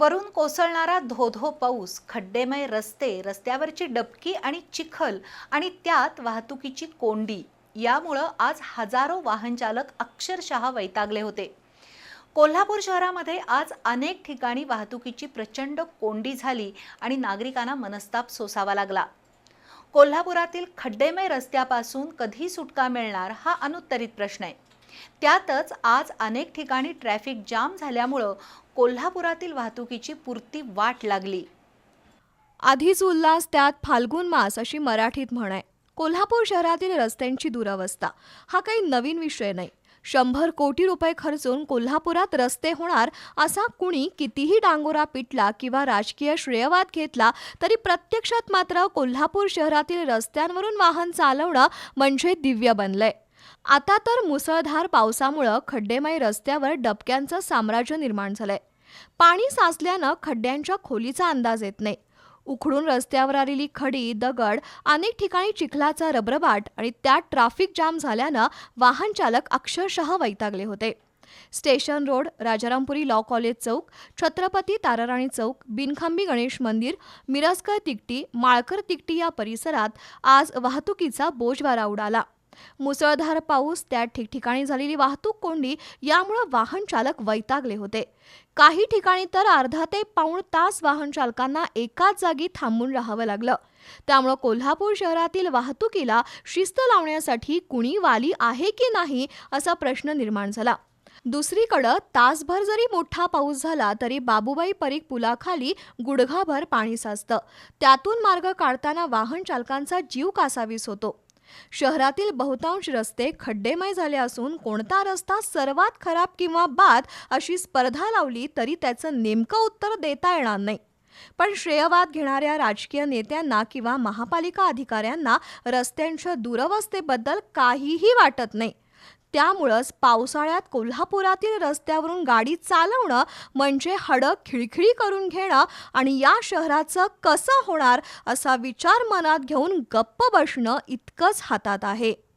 वरून कोसळणारा धोधो पाऊस खड्डेमय रस्ते रस्त्यावरची डबकी आणि चिखल आणि त्यात वाहतुकीची कोंडी. यामुळं आज हजारो वाहनचालक अक्षरशः वैतागले होते. कोल्हापूर शहरामध्ये आज अनेक ठिकाणी वाहतुकीची प्रचंड कोंडी झाली आणि नागरिकांना मनस्ताप सोसावा लागला. कोल्हापुरातील खड्डेमय रस्त्यापासून कधी सुटका मिळणार हा अनुत्तरित प्रश्न आहे. त्यातच आज अनेक ठिकाणी ट्रॅफिक जाम झाल्यामुळं कोल्हापुरातील वाहतुकीची पुरती वाट लागली. आधीच उल्हास त्यात फाल्गुन मास अशी मराठीत म्हण आहे कोल्हापूर शहरातील रस्त्यांची दुरवस्था. हा काही नवीन विषय नाही. शंभर कोटी रुपये खर्चून कोल्हापुरात रस्ते होणार असा कुणी कितीही डांगोरा पिटला किंवा राजकीय श्रेयवाद घेतला तरी प्रत्यक्षात मात्र कोल्हापूर शहरातील रस्त्यांवरून वाहन चालवणं म्हणजे दिव्य बनलंय. आता तर मुसळधार पावसामुळं खड्डेमय रस्त्यावर डबक्यांचं साम्राज्य निर्माण झालंय. पाणी साचल्यानं खड्ड्यांच्या खोलीचा अंदाज येत नाही. उखडून रस्त्यावर आलेली खडी दगड अनेक ठिकाणी चिखलाचा रबरबाट आणि त्यात ट्राफिक जाम झाल्यानं वाहन चालक अक्षरशः वैतागले होते. Station road Rajarampuri law college चौक छत्रपती ताराराणी चौक बिनखांबी गणेश मंदिर मिरजकर तिकटी माळकर तिकटी या परिसरात आज वाहतुकीचा बोजवारा उडाला. मुसळधार पाऊस त्या ठिकठिकाणी झालेली वाहतूक कोंडी यामुळं वाहन चालक वैतागले होते. काही ठिकाणी तर अर्धा ते पाऊण तास वाहन चालकांना एकाच जागी थांबून राहावं लागलं. त्यामुळं कोल्हापूर शहरातील वाहतुकीला शिस्त लावण्यासाठी कुणी वाली आहे की नाही असा प्रश्न निर्माण झाला. दुसरीकडं तासभर जरी मोठा पाऊस झाला तरी बाबूबाई परीख पुलाखाली गुडघाभर पाणी साचतं. त्यातून मार्ग काढताना वाहन चालकांचा जीव कासावीस होतो. शहरातील बहुतांश रस्ते खड्डेमय झाले असून कोणता रस्ता सर्वात खराब किंवा बाद अशी स्पर्धा लावली तरी त्याचं नेमकं उत्तर देता येणार नाही. पण श्रेयवाद घेणाऱ्या राजकीय नेत्यांना किंवा महापालिका अधिकाऱ्यांना रस्त्यांच्या दुरवस्थेबद्दल काहीही वाटत नाही. त्यामुळंच पावसाळ्यात कोल्हापुरातील रस्त्यावरून गाडी चालवणं म्हणजे हडक खिळखिळी करून घेणं आणि या शहराचं कसं होणार असा विचार मनात घेऊन गप्प बसणं इतकंच हातात आहे.